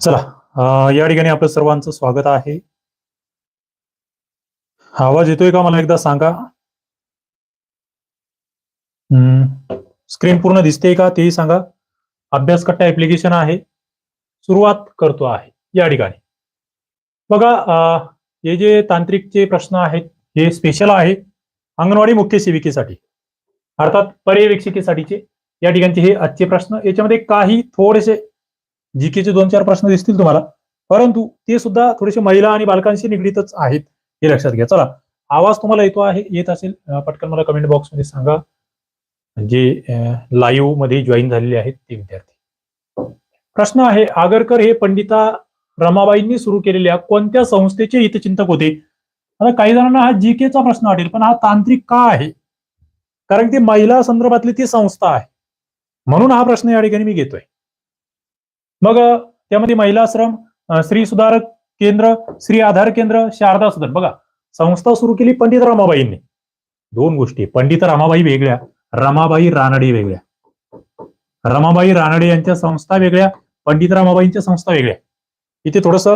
चला या ठिकाणी आपलं सर्वांचं स्वागत आहे. आवाज येतोय का? मला एकदा सांगा. स्क्रीन पूर्ण दिसते का? तेही सांगा. अभ्यास कट्टा ऍप्लिकेशन आहे. सुरुवात करतो आहे. या ठिकाणी. बघा हे जे तांत्रिकचे प्रश्न आहेत हे स्पेशल आहे. अंगणवाडी मुख्य सेविकेसाठी. अर्थात पर्यवेक्षिकेसाठीचे. या ठिकाणचे हे आजचे प्रश्न. याच्यामध्ये काही थोडेसे जीकेचे दोन चार प्रश्न दिसतील तुम्हाला. परंतु ते सुद्धा थोडेसे महिला आणि बालकांशी निगडीतच आहेत हे लक्षात घ्या. चला आवाज तुम्हाला येतो आहे येत असेल पटकन मला कमेंट बॉक्समध्ये सांगा. जे लाईव्हमध्ये जॉईन झालेले आहेत ते विद्यार्थी. प्रश्न आहे आगरकर हे पंडिता रमाबाईंनी सुरू केलेल्या कोणत्या संस्थेचे हितचिंतक होते? आता काही जणांना हा जीकेचा प्रश्न वाटेल पण हा तांत्रिक का आहे? कारण ती महिला संदर्भातली ती संस्था आहे. म्हणून हा प्रश्न या ठिकाणी मी घेतोय. मग त्यामध्ये महिला आश्रम स्त्री सुधारक केंद्र स्त्री आधार केंद्र शारदा सदन. बघा संस्था सुरू केली पंडित रमाबाईंनी. दोन गोष्टी. पंडित रमाबाई वेगळ्या रमाबाई रानडे वेगळ्या. रमाबाई रानडे यांच्या संस्था वेगळ्या पंडित रमाबाईंच्या संस्था वेगळ्या. इथे थोडस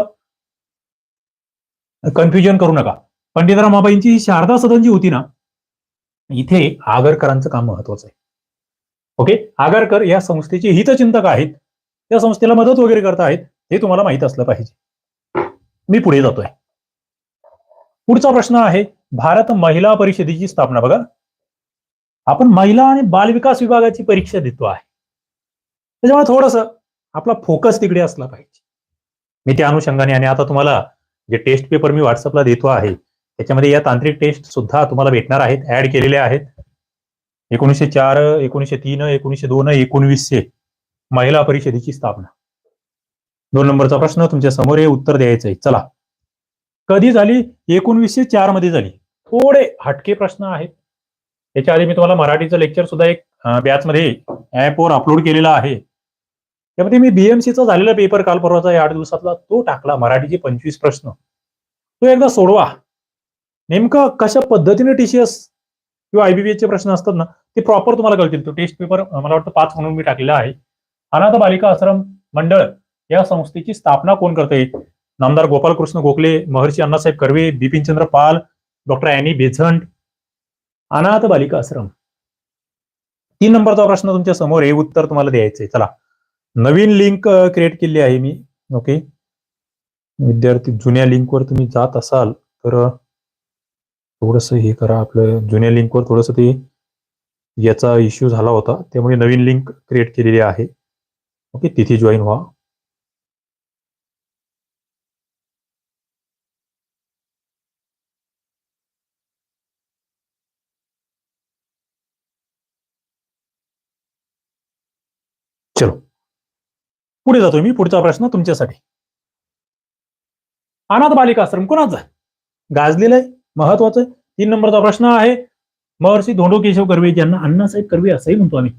कन्फ्युजन करू नका. पंडित रमाबाईंची शारदा सदन जी होती ना इथे आगरकरांचं काम महत्वाचं आहे. ओके? आगरकर या संस्थेचे हितचिंतक आहेत. त्या संस्थेला मदत वगैरे करत आहेत हे तुम्हाला माहीत असलं पाहिजे. मी पुढे जातोय. पुढचा प्रश्न आहे भारत महिला परिषदेची स्थापना. बघा आपण महिला आणि बालविकास विभागाची परीक्षा देतो आहे. त्याच्यामुळे थोडस आपला फोकस तिकडे असला पाहिजे. मी त्या अनुषंगाने आणि आता तुम्हाला जे टेस्ट पेपर मी व्हॉट्सअपला देतो आहे त्याच्यामध्ये या तांत्रिक टेस्ट सुद्धा तुम्हाला भेटणार आहेत ऍड केलेले आहेत. एकोणीसशे चार एकोणीसशे तीन एकोणीसशे दोन एकोणवीसशे. महिला परिषदेची स्थापना. दोन नंबरचा प्रश्न तुमच्यासमोर हे उत्तर द्यायचं आहे. चला. कधी झाली? एकोणवीसशे चारमध्ये झाली. थोडे हटके प्रश्न आहेत. त्याच्या आधी मी तुम्हाला मराठीचं लेक्चर सुद्धा एक बॅच मध्ये ऍपवर अपलोड केलेला आहे. त्यामध्ये मी बीएमसीचा झालेला पेपर काल परवाचा या आठ दिवसातला तो टाकला. मराठीचे पंचवीस प्रश्न. तो एकदा सोडवा. नेमकं कशा पद्धतीने टीसीएस किंवा आयबीबीएसचे चे प्रश्न असतात ना ते प्रॉपर तुम्हाला कळतील. तो टेस्ट पेपर मला वाटतं पाच म्हणून मी टाकलेला आहे. अनाथ बालिका आश्रम मंडळ या संस्थेची स्थापना कोण करते? नामदार Gopalkrishna Gokhale Maharshi Annasaheb Karve Bipinchandra Pal doctor Annie Besant. अनाथ बालिका आश्रम. तीन नंबरचा प्रश्न तुमच्यासमोर आहे उत्तर तुम्हाला द्यायचंय चला. नवीन लिंक क्रिएट केली आहे मी. ओके विद्यार्थी जुन्या लिंकवर तुम्ही जात असाल तर थोडस हे करा आपलं. जुन्या लिंकवर थोडस ते याचा इश्यू झाला होता. त्यामुळे नवीन लिंक क्रिएट केलेली आहे. ओके तिथे जॉईन व्हा. चलो. पुढे जातोय मी पुढचा प्रश्न तुमच्यासाठी. अनाथ बालिका आश्रम कोणाचा? गाजलेला आहे महत्वाचं आहे. तीन नंबरचा प्रश्न आहे. महर्षी धोंडो केशव कर्वे ज्यांना अण्णासाहेब कर्वे असंही म्हणतो आम्ही.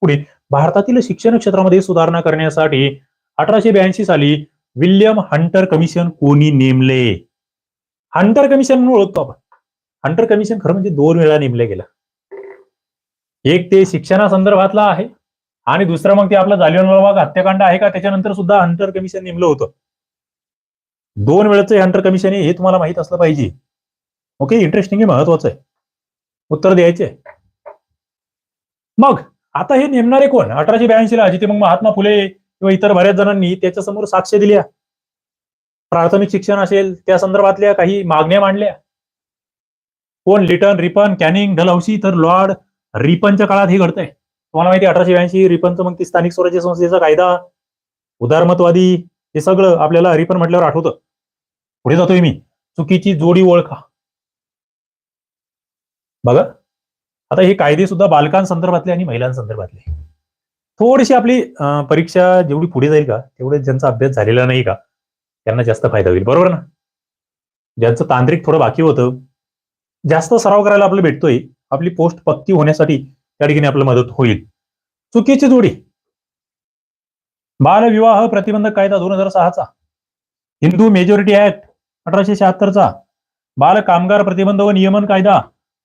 पुढे. भारतातील शिक्षण क्षेत्रामध्ये सुधारणा करण्यासाठी अठराशे ब्याऐंशी साली विल्यम हंटर कमिशन कोणी नेमले? हंटर कमिशन म्हणून ओळखतो आपण. हंटर कमिशन खरं म्हणजे दोन वेळा नेमले गेलं. एक ते शिक्षणासंदर्भातला आहे आणि दुसरं मग ते आपला जालियनवाला बाग हत्याकांड आहे का? त्याच्यानंतर सुद्धा हंटर कमिशन नेमलं होतं. दोन वेळेचं हे हंटर कमिशन आहे हे तुम्हाला माहीत असलं पाहिजे. ओके इंटरेस्टिंग आहे महत्वाचं आहे. उत्तर द्यायचे मग आता हे नेमणारे कोण? अठराशे ब्याऐंशी ला जिथे मग महात्मा फुले किंवा इतर बऱ्याच जणांनी त्याच्यासमोर साक्ष दिल्या. प्राथमिक शिक्षण असेल त्या संदर्भातल्या काही मागण्या मांडल्या. कोण? लिटन रिपन कॅनिंग ढलहौशी तर लॉर्ड रिपनच्या काळात हे घडतंय. तुम्हाला माहिती अठराशे ब्याऐंशी रिपनचं मग ती स्थानिक स्वराज्य संस्थेचा कायदा उदारमतवादी हे सगळं आपल्याला रिपन म्हटल्यावर आठवतं. पुढे जातोय मी. चुकीची जोडी ओळखा. बघा. आता हे कायदे सुद्धा बालकांसंदर्भातले आणि महिलांसंदर्भातले. थोडीशी आपली परीक्षा जेवढी पुढे जाईल का तेवढे ज्यांचा अभ्यास झालेला नाही का त्यांना जास्त फायदा होईल. बरोबर ना? ज्यांचं तांत्रिक थोडं बाकी होतं जास्त सराव करायला आपल्याला भेटतोय आपली पोस्ट पक्की होण्यासाठी त्या ठिकाणी आपल्याला मदत होईल. चुकीची जोडी. बालविवाह प्रतिबंधक कायदा दोन हजार सहाचा हिंदू मेजॉरिटी ऍक्ट अठराशे शहात्तरचा बाल कामगार प्रतिबंध व नियमन कायदा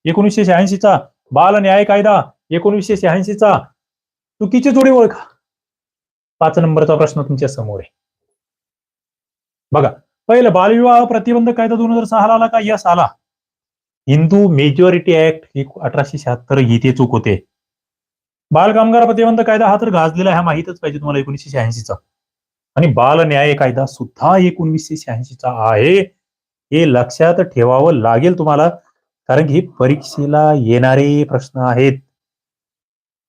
एकोणीसशे शहाऐंशीचा बाल न्याय कायदा एकोणीसशे शहाऐंशीचा चुकीची जोडी ओळखा. पाच नंबरचा प्रश्न तुमच्यासमोर आहे. बघा पहिलं बालविवाह प्रतिबंध कायदा दोन हजार सहाला आला का? यस आला. हिंदू मेजॉरिटी ऍक्ट अठराशे शहात्तर इथे चूक होते. बालकामगार प्रतिबंध कायदा हा तर गाजलेला आहे हा माहितच पाहिजे तुम्हाला एकोणीसशे शहाऐंशीचा. आणि बाल न्याय कायदा सुद्धा एकोणीसशे शहाऐंशीचा आहे. हे लक्षात ठेवावं लागेल तुम्हाला. कारण की परीक्षेला येणारे प्रश्न आहेत.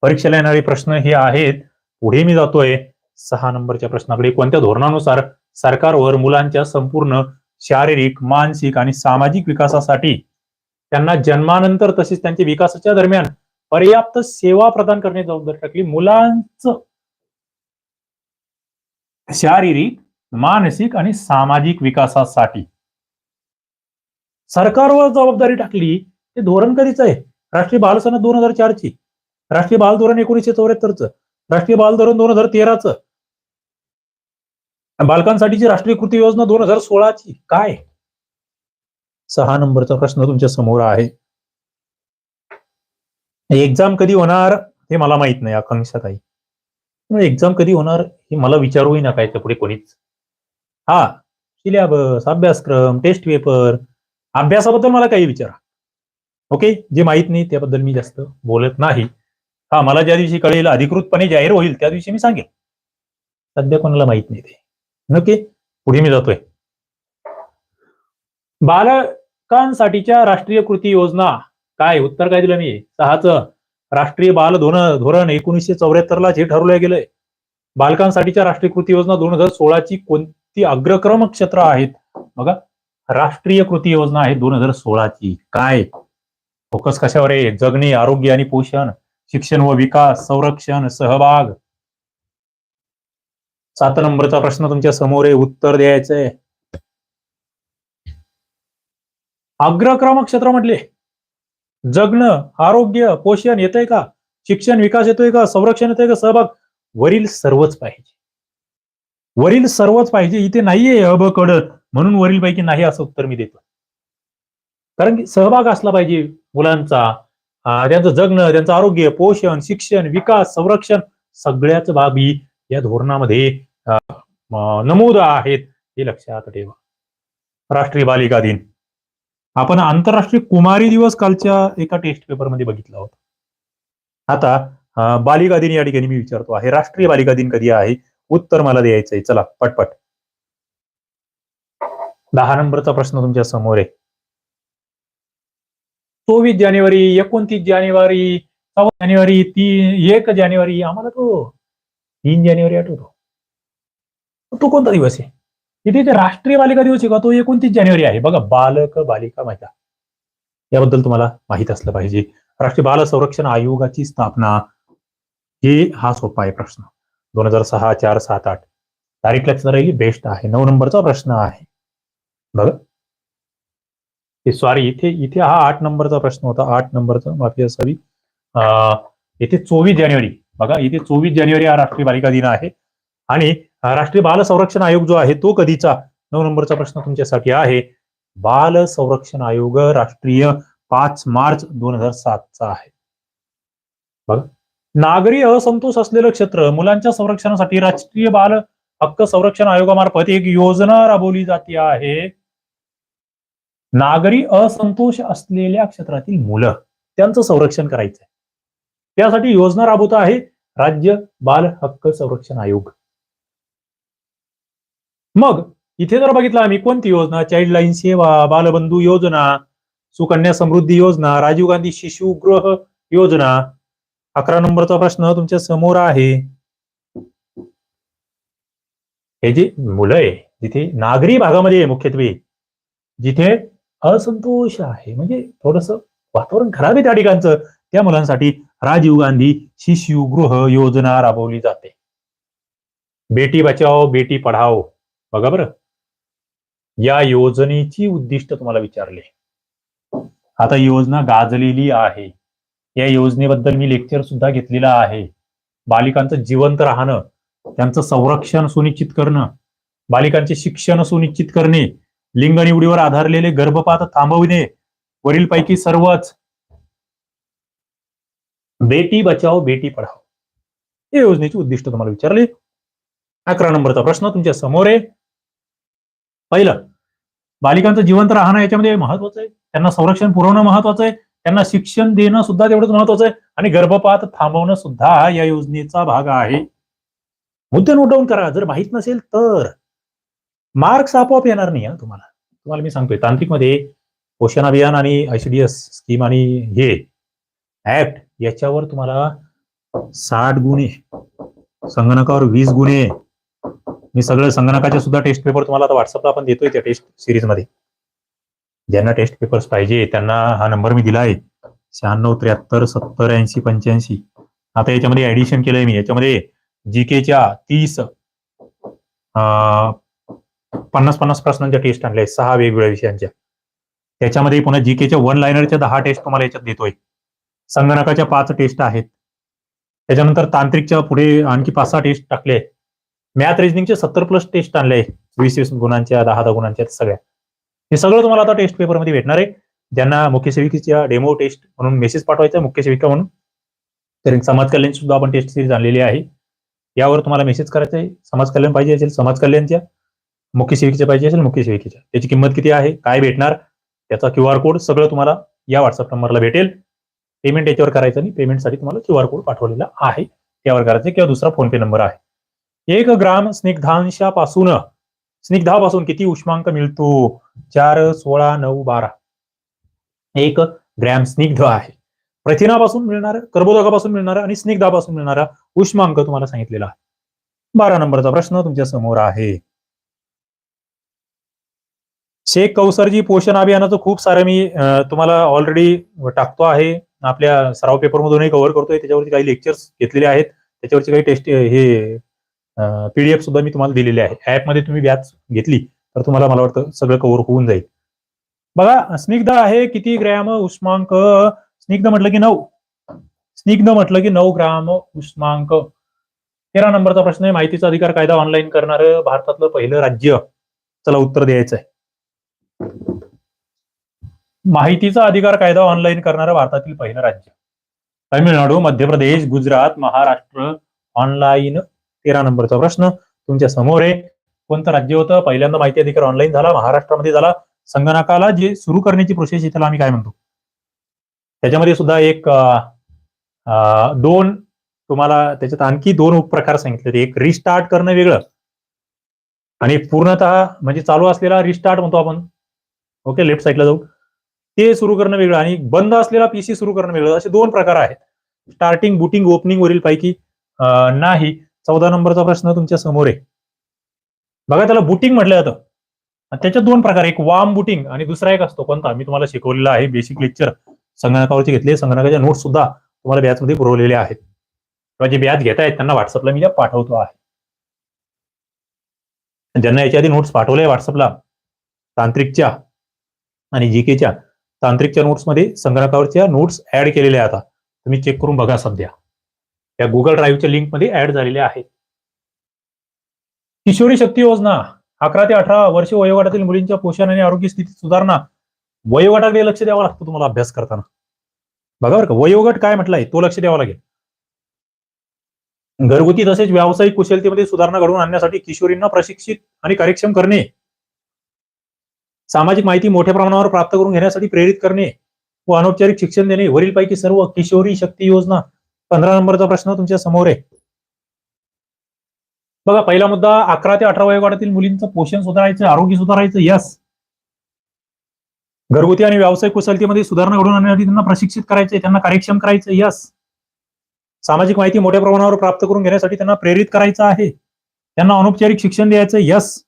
परीक्षेला येणारे प्रश्न हे आहेत. पुढे मी जातोय. सहा नंबरच्या प्रश्नाकडे. कोणत्या धोरणानुसार सरकारवर मुलांच्या संपूर्ण शारीरिक मानसिक आणि सामाजिक विकासासाठी त्यांना जन्मानंतर तसेच त्यांच्या विकासाच्या दरम्यान पर्याप्त सेवा प्रदान करण्याची जबाबदारी टाकली. मुलांचं शारीरिक मानसिक आणि सामाजिक विकासासाठी. सरकारवर जबाबदारी टाकली ते धोरण कधीच आहे? राष्ट्रीय बाल सनद दोन हजार चारची. राष्ट्रीय बाल धोरण एकोणीसशे चौऱ्याहत्तरचं. राष्ट्रीय बाल धोरण दोन हजार तेराचं. बालकांसाठीची राष्ट्रीय कृती योजना दोन हजार सोळाची. काय? सहा नंबरचा प्रश्न तुमच्यासमोर आहे. एक्झाम कधी होणार हे मला माहीत नाही आकांक्षा काही एक्झाम कधी होणार हे मला विचारूही नका याच्यापुढे कोणीच. हा सिलेबस अभ्यासक्रम टेस्ट पेपर अभ्यासाबद्दल मला काही विचारा. ओके जे माहीत नाही त्याबद्दल मी जास्त बोलत नाही. हा मला ज्या दिवशी कळेल अधिकृतपणे जाहीर होईल त्या दिवशी मी सांगेन सध्या कोणाला माहीत नाही ते. ओके पुढे मी जातोय. बालकांसाठीच्या राष्ट्रीय कृती योजना काय? उत्तर काय दिलं मी? सहाच. राष्ट्रीय बाल धोरण धोरण एकोणीसशे चौऱ्याहत्तरला जे ठरवलं गेलंय. बालकांसाठीच्या राष्ट्रीय कृती योजना दोन हजार सोळाची कोणती अग्रक्रम क्षेत्र आहेत? बघा. राष्ट्रीय कृती योजना आहे दोन हजार सोळाची. काय? फोकस कशावर आहे? जगणे आरोग्य आणि पोषण शिक्षण व विकास संरक्षण सहभाग. सात नंबरचा प्रश्न तुमच्यासमोर आहे उत्तर द्यायचंय अग्रक्रमक क्षेत्र म्हटले. जगणं आरोग्य पोषण येतंय का? शिक्षण विकास येतोय का? संरक्षण येतोय का? सहभाग? वरील सर्वच पाहिजे. वरील सर्वच पाहिजे. इथे नाहीये अब कडत म्हणून वरील पैकी नाही असं उत्तर मी देतो. कारण की सहभाग असला पाहिजे मुलांचा त्यांचं जगणं त्यांचं आरोग्य पोषण शिक्षण विकास संरक्षण सगळ्याच बाबी या धोरणामध्ये नमूद आहेत हे लक्षात ठेवा. राष्ट्रीय बालिका दिन. आपण आंतरराष्ट्रीय कुमारी दिवस कालच्या एका टेस्ट पेपरमध्ये बघितला होता. आता बालिका दिन या ठिकाणी मी विचारतो आहे. राष्ट्रीय बालिका दिन कधी आहे? उत्तर मला द्यायचंय. चला पटपट. दहा नंबरचा प्रश्न तुमच्यासमोर आहे. चोवीस जानेवारी एकोणतीस जानेवारी चौदा जानेवारी तीन एक जानेवारी आम्हाला तो तीन जानेवारी आठवतो. तो कोणता दिवस आहे? इथे ते राष्ट्रीय बालिका दिवस आहे का? तो एकोणतीस जानेवारी आहे. बघा बालक बालिका महिला याबद्दल तुम्हाला माहीत असलं पाहिजे. राष्ट्रीय बाल संरक्षण आयोगाची स्थापना. हे हा सोपा आहे प्रश्न. दोन हजार सहा चार सात आठ. तारीख लक्षात राहिली बेस्ट आहे. नऊ नंबरचा प्रश्न आहे. बघा. सॉरी इथे इथे हा आठ नंबरचा प्रश्न होता आठ नंबरचा माफी असावी. इथे चोवीस जानेवारी बघा इथे चोवीस जानेवारी हा राष्ट्रीय बालिका दिन आहे. आणि राष्ट्रीय बाल संरक्षण आयोग जो आहे तो कधीचा? नऊ नंबरचा प्रश्न तुमच्यासाठी आहे. बाल संरक्षण आयोग राष्ट्रीय पाच मार्च दोन हजार सातचा आहे. बघा. नागरी असंतोष असलेलं क्षेत्र मुलांच्या संरक्षणासाठी राष्ट्रीय बाल हक्क संरक्षण आयोगामार्फत एक योजना राबवली जाते आहे. नागरी असंतोष असलेल्या क्षेत्रातील मुलं त्यांचं संरक्षण करायचं आहे त्यासाठी योजना राबवत आहे राज्य बाल हक्क संरक्षण आयोग. मग इथे जर बघितलं आम्ही कोणती योजना? चाइल्ड लाईन सेवा बालबंधू योजना सुकन्या समृद्धी योजना राजीव गांधी शिशुगृह योजना. अकरा नंबरचा प्रश्न तुमच्यासमोर आहे. हे जे मुलं आहे जिथे नागरी भागामध्ये मुख्यत्वे जिथे असंतोष आहे. म्हणजे थोडस वातावरण खराब आहे त्या ठिकाणचं त्या मुलांसाठी राजीव गांधी शिशुगृह योजना राबवली जाते. बेटी बचाओ बेटी पढाओ. बघा बरं. या योजनेची उद्दिष्ट तुम्हाला विचारले. आता योजना गाजलेली आहे. या योजनेबद्दल मी लेक्चर सुद्धा घेतलेला आहे. बालिकांचं जिवंत राहणं त्यांचं संरक्षण सुनिश्चित करणं बालिकांचे शिक्षण सुनिश्चित करणे लिंग निवडीवर आधारलेले गर्भपात थांबविणे वरीलपैकी सर्वच. बेटी बचाओ बेटी पढाओ. या योजनेचे उद्दिष्ट तुम्हाला विचारले. अकरा नंबरचा प्रश्न तुमच्यासमोर आहे. पहिलं बालिकांचं जिवंत राहणं याच्यामध्ये महत्वाचं आहे. त्यांना संरक्षण पुरवणं महत्वाचं आहे. त्यांना शिक्षण देणं सुद्धा तेवढंच महत्वाचं आहे. आणि गर्भपात थांबवणं सुद्धा या योजनेचा भाग आहे. मुद्दे नोट डाऊन करा. जर माहीत नसेल तर. मार्क्स आपोआप येणार नाही तुम्हाला. तुम्हाला मी सांगतोय तांत्रिकमध्ये पोषण अभियान आणि आयसीडीएस स्कीम आणि हे ऍक्ट याच्यावर तुम्हाला साठ गुणे संगणकावर वीस गुणे मी सगळं संगणकाचे सुद्धा टेस्ट पेपर तुम्हाला आता व्हॉट्सअपला आपण देतोय त्या टेस्ट सिरीजमध्ये ज्यांना टेस्ट पेपर्स पाहिजे त्यांना हा नंबर मी दिला आहे शहाण्णव त्र्याहत्तर सत्तर ऐंशी पंच्याऐंशी. आता याच्यामध्ये ऍडिशन केलंय मी. याच्यामध्ये जीकेच्या तीस पन्नास पन्नास प्रश्नांच्या टेस्ट आणल्या आहेत. सहा वेगवेगळ्या विषयांच्या. त्याच्यामध्ये पुन्हा जीकेच्या वन लायनरच्या दहा टेस्ट तुम्हाला याच्यात देतोय. संगणकाच्या पाच टेस्ट आहेत. त्याच्यानंतर तांत्रिकच्या पुढे आणखी पाच सहा टेस्ट टाकले आहेत. मॅथ रिजनिंगचे सत्तर प्लस टेस्ट आणले वीस वीस गुणांच्या दहा दहा गुणांच्या सगळ्या. हे सगळं तुम्हाला आता टेस्ट पेपरमध्ये भेटणार आहे. ज्यांना मुख्य सेविकेच्या डेमो टेस्ट म्हणून मेसेज पाठवायचा मुख्य सेविका म्हणून. तर समाज कल्याण सुद्धा आपण टेस्ट सिरीज आणलेली आहे. यावर तुम्हाला मेसेज करायचा आहे समाज कल्याण पाहिजे असेल समाज कल्याणच्या. मुख्य सेविकेच्या पाहिजे असेल मुख्य सेविकेच्या. त्याची किंमत किती आहे काय भेटणार त्याचा क्यू आर कोड सगळं तुम्हाला या व्हॉट्सअप नंबरला भेटेल. पेमेंट याच्यावर करायचं आणि पेमेंटसाठी तुम्हाला क्यू आर कोड पाठवलेला आहे. त्यावर करायचं किंवा दुसरा फोन पे नंबर आहे. एक ग्राम स्निग्धांशापासून स्निग्धापासून किती उष्मांक मिळतो? चार सोळा नऊ बारा. एक ग्रॅम स्निग्ध आहे. प्रथिनापासून मिळणार कर्बोदकापासून मिळणारा आणि स्निग्धापासून मिळणारा उष्मांक तुम्हाला सांगितलेला. आहे बारा नंबरचा प्रश्न तुमच्यासमोर आहे. शेख कौसरजी पोषण अभियानाचं खूप सारं मी तुम्हाला ऑलरेडी टाकतो आहे. आपल्या सराव पेपर मधूनही कव्हर करतोय. त्याच्यावरती काही लेक्चर्स घेतलेले आहेत. त्याच्यावरची काही टेस्ट हे पीडीएफ सुद्धा मी तुम्हाला दिलेले आहे. ऍपमध्ये तुम्ही व्याज घेतली तर तुम्हाला मला वाटतं सगळं कव्हर होऊन जाईल. बघा स्निग्ध आहे किती ग्रॅम उष्मांक? स्निग्ध म्हटलं की नऊ. स्निग्ध म्हटलं की नऊ ग्राम उष्मांक. तेरा नंबरचा प्रश्न आहे माहितीचा अधिकार कायदा ऑनलाईन करणार भारतातलं पहिलं राज्य. चला उत्तर द्यायचं आहे माहितीचा अधिकार कायदा ऑनलाईन करणारं भारतातील पहिलं राज्य. तामिळनाडू मध्य प्रदेश गुजरात महाराष्ट्र ऑनलाईन तेरा नंबरचा प्रश्न. तुमच्यासमोर आहे. कोणतं राज्य होतं? पहिल्यांदा माहिती अधिकार ऑनलाईन झाला महाराष्ट्रामध्ये झाला. संगणकाला जे सुरू करण्याची प्रोसेस आहे त्याला आम्ही काय म्हणतो? त्याच्यामध्ये सुद्धा एक दोन तुम्हाला त्याच्यात आणखी दोन उपप्रकार सांगितले एक रिस्टार्ट करणं वेगळं आणि पूर्णतः म्हणजे चालू असलेला रिस्टार्ट म्हणतो आपण. ओके लेफ्ट साईडला जाऊ. ते सुरू करणं वेगळं आणि बंद असलेला पीसी सुरू करणं वेगळं. असे दोन प्रकार आहेत. स्टार्टिंग बुटिंग ओपनिंग वरील पैकी नाही. चौदा नंबरचा प्रश्न तुमच्यासमोर आहे. बघा त्याला बुटिंग म्हटलं जातं. त्याच्या त्याच्यात दोन प्रकार एक वाम बुटिंग आणि दुसरा एक असतो कोणता? मी तुम्हाला शिकवलेला आहे. बेसिक लेक्चर संगणकावरती घेतले. संगणकाच्या नोट्स सुद्धा. तुम्हाला बॅचमध्ये पुरवलेले आहेत. किंवा जे बॅच घेत आहेत त्यांना व्हॉट्सअपला मी पाठवतो आहे. ज्यांना याच्या आधी नोट्स पाठवले व्हॉट्सअपला तांत्रिकच्या आणि जी केच्या तांत्रिकच्या नोट्समध्ये संगणकावरच्या नोट्स ऍड केलेल्या आता. तुम्ही चेक करून बघा सध्या. या गुगल ड्राईव्हच्या लिंकमध्ये ऍड झालेल्या आहेत. किशोरी शक्ती योजना अकरा ते अठरा वर्ष वयोगटातील मुलींच्या पोषण आणि आरोग्य स्थितीत सुधारणा. वयोगटाकडे लक्ष द्यावं लागतं तुम्हाला अभ्यास करताना. बघा बरं का वयोगट काय म्हटलंय तो लक्ष द्यावा लागेल. घरगुती तसेच व्यावसायिक कुशलतेमध्ये सुधारणा घडवून आणण्यासाठी किशोरींना प्रशिक्षित आणि कार्यक्षम करणे. सामाजिक माहिती मोठ्या प्रमाणावर प्राप्त करून घेण्यासाठी प्रेरित करणे व अनौपचारिक शिक्षण देणे. वरीलपैकी सर्व किशोरी शक्ती योजना पंधरा नंबरचा प्रश्न तुमच्यासमोर आहे. बघा पहिला मुद्दा अकरा ते अठरा वयोगटातील मुलींचं पोषण सुधारायचं आरोग्य सुधारायचं यस. घरगुती आणि व्यावसायिक कुशलतेमध्ये सुधारणा घडवून आणण्यासाठी त्यांना प्रशिक्षित करायचे त्यांना कार्यक्षम करायचं यस. सामाजिक माहिती मोठ्या प्रमाणावर प्राप्त करून घेण्यासाठी त्यांना प्रेरित करायचं आहे. त्यांना अनौपचारिक शिक्षण द्यायचं यस.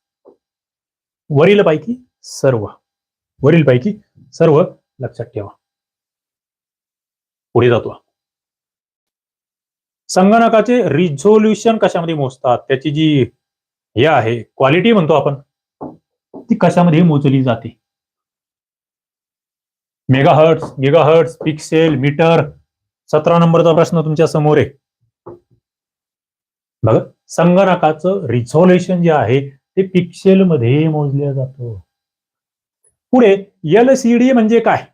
वरील पैकी सर्व. वरील पैकी सर्व लक्षात ठेवा. पुढे जातो. संगणकाचे रिझोल्युशन कशामध्ये मोजतात? त्याची जी हे आहे क्वालिटी म्हणतो आपण ती कशामध्ये मोजली जाते? Megahertz megahertz pixel metre. सतरा नंबरचा प्रश्न तुमच्यासमोर आहे. बघा संगणकाचं रिझोल्युशन जे आहे ते पिक्सेल मध्ये मोजलं जातं. पुढे एल सी डी म्हणजे काय?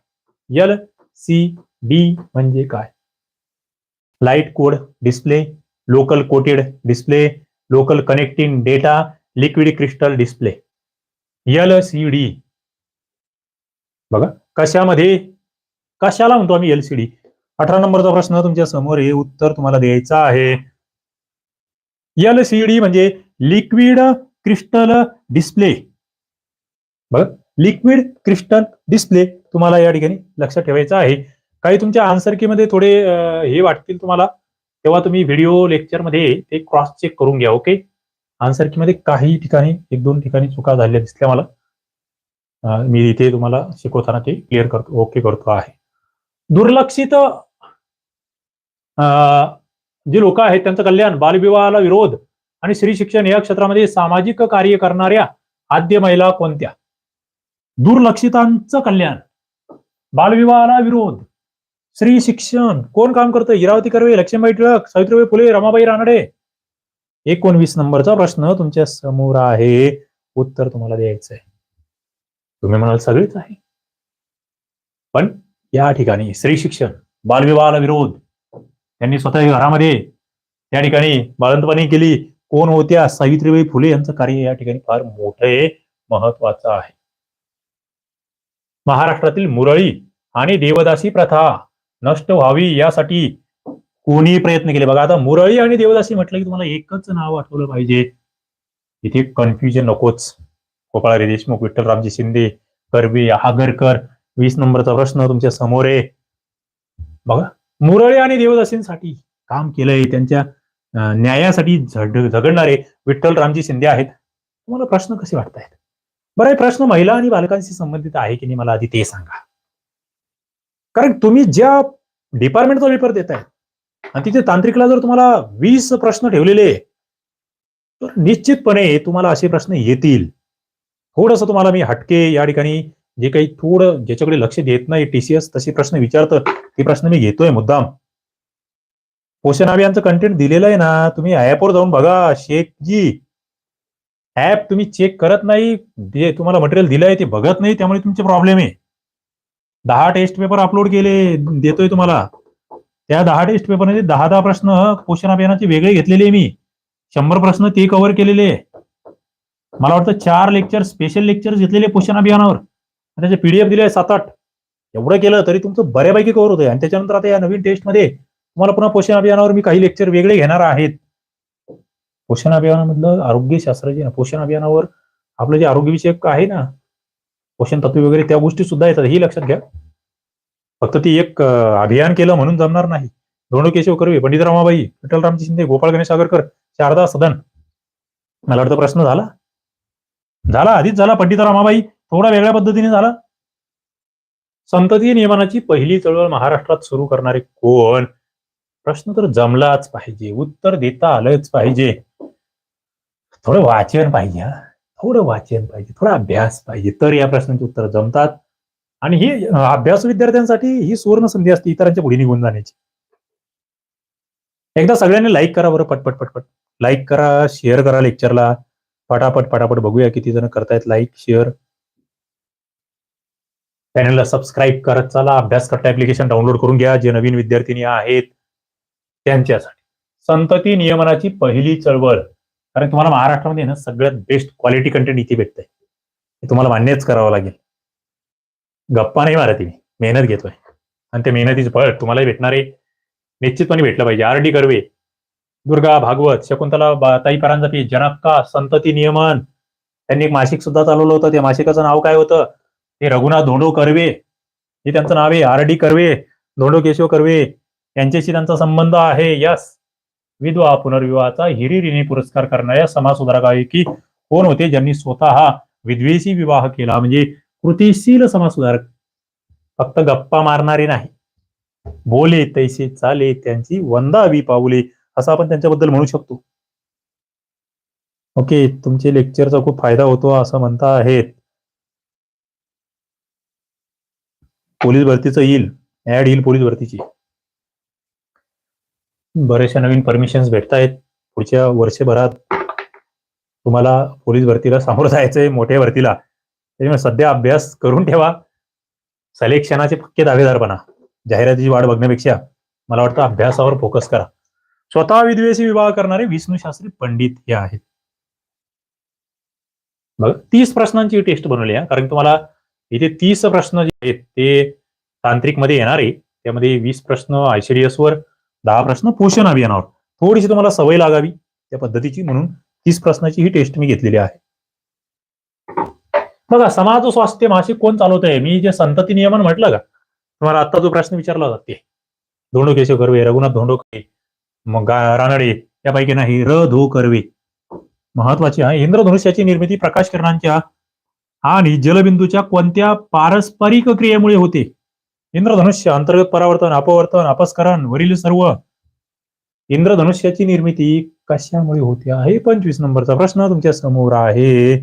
एल सी डी म्हणजे काय? Light code display local coated display local connecting data liquid crystal display. L C D बघा कशामध्ये? कशाला म्हणतो आम्ही एलसीडी अठरा नंबरचा प्रश्न तुमच्यासमोर आहे. उत्तर तुम्हाला द्यायचं आहे. एलसीडी म्हणजे लिक्विड क्रिस्टल डिस्प्ले. बघा लिक्विड क्रिस्टल डिस्प्ले तुम्हाला या ठिकाणी लक्षात ठेवायचं आहे. काही तुमच्या आन्सर की मध्ये थोडे हे वाटतील तुम्हाला. तेव्हा तुम्ही व्हिडिओ लेक्चरमध्ये ते क्रॉस चेक करून घ्या ओके आन्सर की मध्ये काही ठिकाणी एक दोन ठिकाणी चुका झालेल्या दिसल्या मला. मी इथे तुम्हाला शिकवताना ते क्लिअर करतो ओके करतो आहे. दुर्लक्षित अं, जे लोक आहेत त्यांचं कल्याण बालविवाहाला विरोध आणि स्त्री शिक्षण या क्षेत्रामध्ये सामाजिक कार्य करणाऱ्या आद्य महिला कोणत्या? दुर्लक्षितांचं कल्याण बालविवाहाला विरोध स्त्री शिक्षण कोण काम करतं? इरावती कर्वे लक्ष्मीबाई टिळक सावित्रीबाई फुले रमाबाई रानडे. एकोणवीस नंबरचा प्रश्न तुमच्यासमोर आहे. उत्तर तुम्हाला द्यायचं आहे तुम्ही म्हणाल सगळेच आहे. पण या ठिकाणी स्त्री शिक्षण बालविवाहाला विरोध त्यांनी स्वतः घरामध्ये त्या ठिकाणी बाळंतपणी केली. कोण होत्या? सावित्रीबाई फुले यांचं कार्य या ठिकाणी फार मोठं आहे महत्वाचं आहे. महाराष्ट्रातील मुरळी आणि देवदासी प्रथा नष्ट व्हावी यासाठी कोणी प्रयत्न केले? बघा आता मुरळी आणि देवदासी म्हटलं की तुम्हाला एकच नाव आठवलं पाहिजे. इथे कन्फ्युजन नकोच. गोपाळारी देशमुख विठ्ठलरामजी शिंदे करबी आगरकर वीस नंबरचा प्रश्न तुमच्यासमोर आहे. बघा मुरळी आणि देवदासींसाठी काम केलंय त्यांच्या न्यायासाठी झड झगडणारे विठ्ठल रामजी शिंदे आहेत. तुम्हाला प्रश्न कसे वाटतायत? बरं हे प्रश्न महिला आणि बालकांशी संबंधित आहे की नाही मला आधी ते सांगा. कारण तुम्ही ज्या डिपार्टमेंटचा पेपर देताय आणि तिथे तांत्रिकला जर तुम्हाला वीस प्रश्न ठेवलेले तर निश्चितपणे तुम्हाला असे प्रश्न येतील. थोडस तुम्हाला मी हटके या ठिकाणी जे काही थोडं ज्याच्याकडे लक्ष देत नाही टीसीएस तसे प्रश्न विचारतं ते प्रश्न मी घेतोय मुद्दाम. पोषण अभियानचं कंटेंट दिलेलं आहे ना तुम्ही ऍपवर जाऊन बघा शेखजी. ऍप तुम्ही चेक करत नाही जे तुम्हाला मटेरियल दिलंय ते बघत नाही त्यामुळे तुमचे प्रॉब्लेम आहे. दहा टेस्ट पेपर अपलोड केले देतोय तुम्हाला. त्या दहा टेस्ट पेपरमध्ये दहा दहा प्रश्न पोषण अभियानाचे वेगळे घेतलेले मी. शंभर प्रश्न ते कव्हर केलेले. मला वाटतं चार लेक्चर स्पेशल लेक्चर घेतलेले पोषण अभियानावर. त्याचे पीडीएफ दिले सात आठ एवढं केलं तरी तुमचं बऱ्यापैकी कव्हर होतंय. आणि त्याच्यानंतर आता या नवीन टेस्टमध्ये तुम्हाला पुन्हा पोषण अभियानावर मी काही लेक्चर वेगळे घेणार आहेत. पोषण अभियानामधलं आरोग्यशास्त्राचे ना, पोषण अभियानावर आपलं जे आरोग्यविषयक आहे ना पोषण तत्व वगैरे त्या गोष्टी सुद्धा येतात. ही लक्षात घ्या. फक्त ती एक अभियान केलं म्हणून जमणार नाही. धोंडो केशव कर्वे पंडित रमाबाई विठ्ठलरामजी शिंदे गोपाळ गणेश आगरकर शारदा सदन. मला वाटतं प्रश्न झाला. झाला आधीच झाला पंडित रामाबाई. थोडा वेगळ्या पद्धतीने झाला. संतती नियमनाची पहिली चळवळ महाराष्ट्रात सुरू करणारे कोण? प्रश्न तर जमलाच पाहिजे उत्तर देता आलंच पाहिजे. थोडं वाचन पाहिजे हा. थोडं वाचन पाहिजे थोडा अभ्यास पाहिजे तर या प्रश्नांची उत्तर जमतात. आणि ही अभ्यास विद्यार्थ्यांसाठी ही सुवर्ण संधी असते इतरांच्या पुढे निघून जाण्याची. एकदा सगळ्यांनी लाईक करा बरं पटपट पटपट. लाईक करा शेअर करा लेक्चरला पटापट पटापट बघूया किती जण करतायत लाईक शेअर चॅनलला सबस्क्राईब करत चला. अभ्यास करता ऍप्लिकेशन डाउनलोड करून घ्या. जे नवीन विद्यार्थिनी आहेत त्यांच्यासाठी. संतती नियमनाची पहिली चळवळ. कारण तुम्हाला महाराष्ट्रामध्ये ना सगळ्यात बेस्ट क्वालिटी कंटेंट इथे भेटतंय. हे तुम्हाला मान्यच करावं लागेल. गप्पा नाही मारत मी मेहनत घेतोय. आणि ते मेहनतीचं फळ तुम्हालाही भेटणारे निश्चितपणे भेटलं पाहिजे. R D Karve. Durga Bhagwat Shakuntala बा- ताई परांजपी जनक्का संतती नियमन. त्यांनी एक मासिक सुद्धा चालवलं होतं. त्या मासिकाचं नाव काय होतं? ते रघुनाथ धोंडो कर्वे. हे त्यांचं नाव आहे. R D Karve Dhondo Keshav Karve. यांच्याशी त्यांचा संबंध आहे. यस. विधवा पुनर्विवाहाचा हिरिरीने पुरस्कार करणाऱ्या समाजसुधारकापैकी कोण होते? ज्यांनी स्वतः विधवेशी विवाह केला. म्हणजे कृतिशील समाजसुधारक. फक्त गप्पा मारणारे नाही. बोले तैसे चाले त्यांची वंदावी पाऊले. असं आपण त्यांच्याबद्दल म्हणू शकतो. ओके तुमचे लेक्चरचा खूप फायदा होतो असं म्हणता आहेत. पोलीस भरतीचं येईल ऍड येईल पोलीस भरतीची. बरेचशा नवीन परमिशन्स भेटतायत पुढच्या वर्षभरात. तुम्हाला पोलीस भरतीला सामोरं जायचंय मोठ्या भरतीला. त्याच्यामुळे सध्या अभ्यास करून ठेवा. सलेक्शनाचे पक्के दावेदार बना. जाहिरातीची वाट बघण्यापेक्षा मला वाटतं अभ्यासावर फोकस करा. स्वतः विद्वेषी विवाह करणारे विष्णू शास्त्री पंडित हे आहेत. बघा तीस प्रश्नांची टेस्ट बनवली आहे कारण तुम्हाला इथे तीस प्रश्न जे आहेत ते तांत्रिकमध्ये येणार. आहे त्यामध्ये वीस प्रश्न आयसीडीएस वर दहा प्रश्न पोषण अभियानावर. थोडीशी तुम्हाला सवय लागावी त्या पद्धतीची. म्हणून तीस प्रश्नाची ही टेस्ट मी घेतलेली आहे. बघा समाज स्वास्थ्य मासिक कोण चालवत आहे मी जे संतती नियमन म्हटलं का? तुम्हाला आता जो प्रश्न विचारला जाते धोंडो केशव कर्वे रघुनाथ धोंडोके मग रानडे यापैकी नाही र धो कर्वे. महत्वाची आहे. इंद्रधनुष्याची निर्मिती प्रकाश किरणांच्या आणि जलबिंदूच्या कोणत्या पारस्परिक क्रियेमुळे होते? इंद्रधनुष्य अंतर्गत परावर्तन अपवर्तन अपस्करण वरील सर्व. इंद्रधनुष्याची निर्मिती कशामुळे होते आहे? पंचवीस नंबरचा प्रश्न तुमच्यासमोर आहे.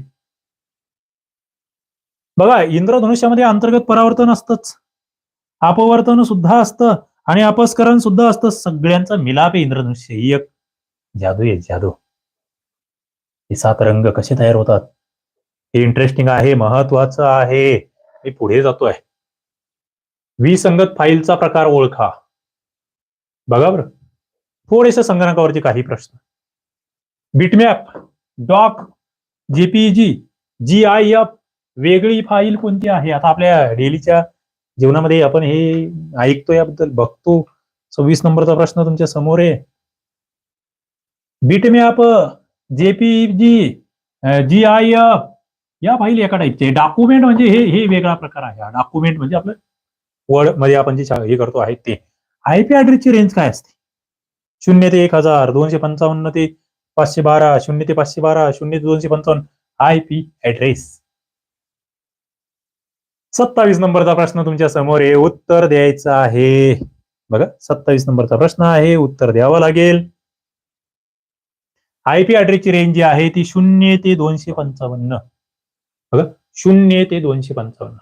बघा इंद्रधनुष्यामध्ये अंतर्गत परावर्तन असतच. अपवर्तन सुद्धा असतं. आणि अपस्करण सुद्धा असतं सगळ्यांचा मिलाप आहे इंद्रधनुष्य. ही एक जादू आहे जादू. हे सात रंग कसे तयार होतात? हे इंटरेस्टिंग आहे महत्वाचं आहे. मी पुढे जातोय. विसंगत फाईलचा प्रकार ओळखा. बघा बरं. थोडेसे संगणकावरचे काही प्रश्न. Bitmap doc JPG G I F वेगळी फाईल कोणती आहे? आता आपल्या डेलीच्या जीवनामध्ये आपण हे ऐकतो याबद्दल बघतो. सव्वीस नंबरचा प्रश्न तुमच्यासमोर आहे. Bitmap JPG G I F या फाईल एका टाईपचे डॉक्युमेंट म्हणजे हे हे वेगळा प्रकार आहे. डॉक्युमेंट म्हणजे आपलं वर्डमध्ये आपण जे हे करतो आहे ते. आयपी ऍड्रेसची रेंज काय असते? शून्य ते एक हजार दोनशे पंचावन्न ते पाचशे बारा शून्य ते पाचशे बारा शून्य ते दोनशे पंचावन्न. I P address. सत्तावीस नंबरचा प्रश्न तुमच्यासमोर आहे. उत्तर द्यायचं आहे. बघा सत्तावीस नंबरचा प्रश्न आहे. उत्तर द्यावं लागेल. आयपी अॅड्रेसची रेंज जी आहे ती शून्य ते दोनशे पंचावन्न. बघा शून्य ते दोनशे पंचावन्न.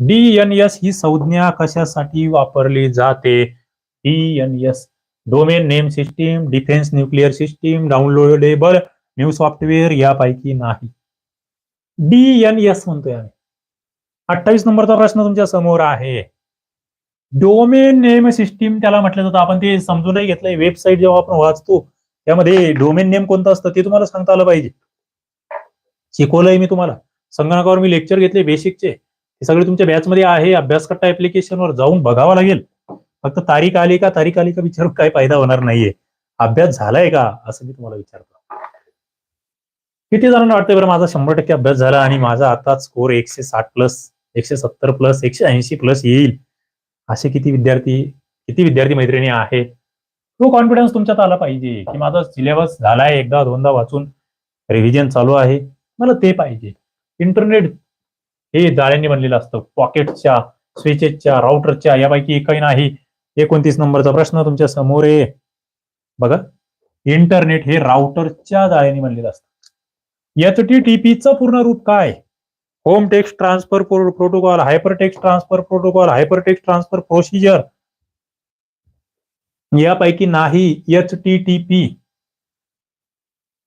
डीएनएस ही संज्ञा कशासाठी वापरली जाते? DNS domain name system defence nuclear system downloadable new software यापैकी नाही. डीएनएस म्हणतोय आम्ही. अठ्ठावीस नंबरचा प्रश्न तुमच्यासमोर आहे. डोमेन नेम सिस्टीम त्याला म्हटलं जातं. आपण ते समजूनही घेतलंय. वेबसाईट जेव्हा आपण वाचतो त्यामध्ये डोमेन नेम कोणतं असतं ते तुम्हाला सांगता आलं पाहिजे. शिकवलंय मी तुम्हाला. संगणकावर मी लेक्चर घेतले बेसिकचे हे सगळे तुमच्या बॅचमध्ये आहे. अभ्यासकट्टा ऍप्लिकेशनवर जाऊन बघावं लागेल. फक्त तारीख आली का तारीख आली का विचारून काय फायदा होणार नाहीये. अभ्यास झालाय का असं मी तुम्हाला विचारतो. किती जणांना वाटतंय बरं माझा शंभर टक्के अभ्यास झाला आणि माझा आता स्कोर एकशे साठ प्लस एकशे सत्तर प्लस एकशे ऐंशी प्लस येईल. असे किती विद्यार्थी किती विद्यार्थी मैत्रिणी आहेत? तो कॉन्फिडन्स तुमच्यात आला पाहिजे की माझा सिलेबस झालाय एकदा दोनदा वाचून. रिव्हिजन चालू आहे. मला ते पाहिजे. इंटरनेट हे जाळ्यांनी बनलेलं असतं. पॉकेटच्या स्विचेसच्या राउटरच्या यापैकी एकही नाही. एकोणतीस नंबरचा प्रश्न तुमच्यासमोर आहे. बघा. इंटरनेट हे राउटरच्या जाळ्यांनी बनलेलं असतं. एच टी टीपीचं पूर्ण रूप काय? Home text transfer protocol hyper text transfer protocol hyper text transfer procedure यापैकी नाही एच टी टी पी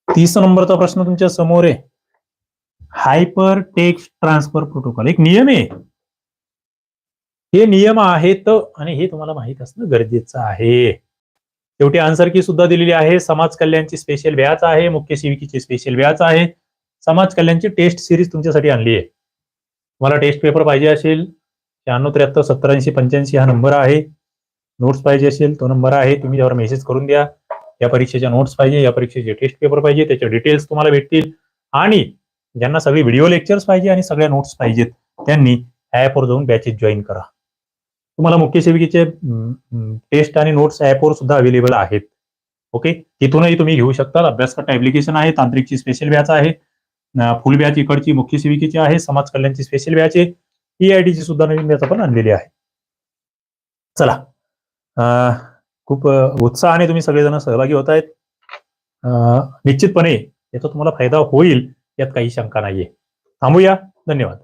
तीस नंबरचा प्रश्न तुमच्यासमोर आहे. हायपर टेक्स्ट ट्रान्सफर प्रोटोकॉल एक नियम आहे. हे नियम आहेत आणि हे तुम्हाला माहीत असणं गरजेचं आहे. शेवटी आन्सर की सुद्धा दिलेली आहे. समाज कल्याणची स्पेशल व्याज आहे. मुख्य सेविकीची स्पेशल व्याज आहे. समाज कल्याणची टेस्ट सिरीज तुमच्यासाठी आणली आहे. तुम्हाला टेस्ट पेपर पाहिजे असेल शहाण्णव त्र्याहत्तर सत्तर ऐंशी पंच्याऐंशी हा नंबर आहे. नोट्स पाहिजे असेल तो नंबर आहे. तुम्ही त्यावर मेसेज करून द्या. या परीक्षेच्या नोट्स पाहिजे या परीक्षेचे टेस्ट पेपर पाहिजे त्याचे डिटेल्स तुम्हाला भेटतील. आणि ज्यांना सगळे व्हिडिओ लेक्चर्स पाहिजे आणि सगळ्या नोट्स पाहिजेत त्यांनी ॲपवर जाऊन बॅचेस जॉईन करा. तुम्हाला मुख्य सेविकेचे टेस्ट आणि नोट्स ऍपवर सुद्धा अवेलेबल आहेत. ओके तिथूनही तुम्ही घेऊ शकता. अभ्यासकर्ता ऍप्लिकेशन आहे तांत्रिकची स्पेशल बॅच आहे. फुल बॅच इकडची मुख्य सेविकेची आहे समाज कल्याणची स्पेशल बॅच आहे. ईआयटीची सुद्धा नवीन बॅच आपण आणलेली आहे. चला. खूप उत्साहाने तुम्ही सगळेजण सहभागी होत आहेत निश्चितपणे याचा तुम्हाला फायदा होईल यात काही शंका नाहीये. थांबूया. धन्यवाद.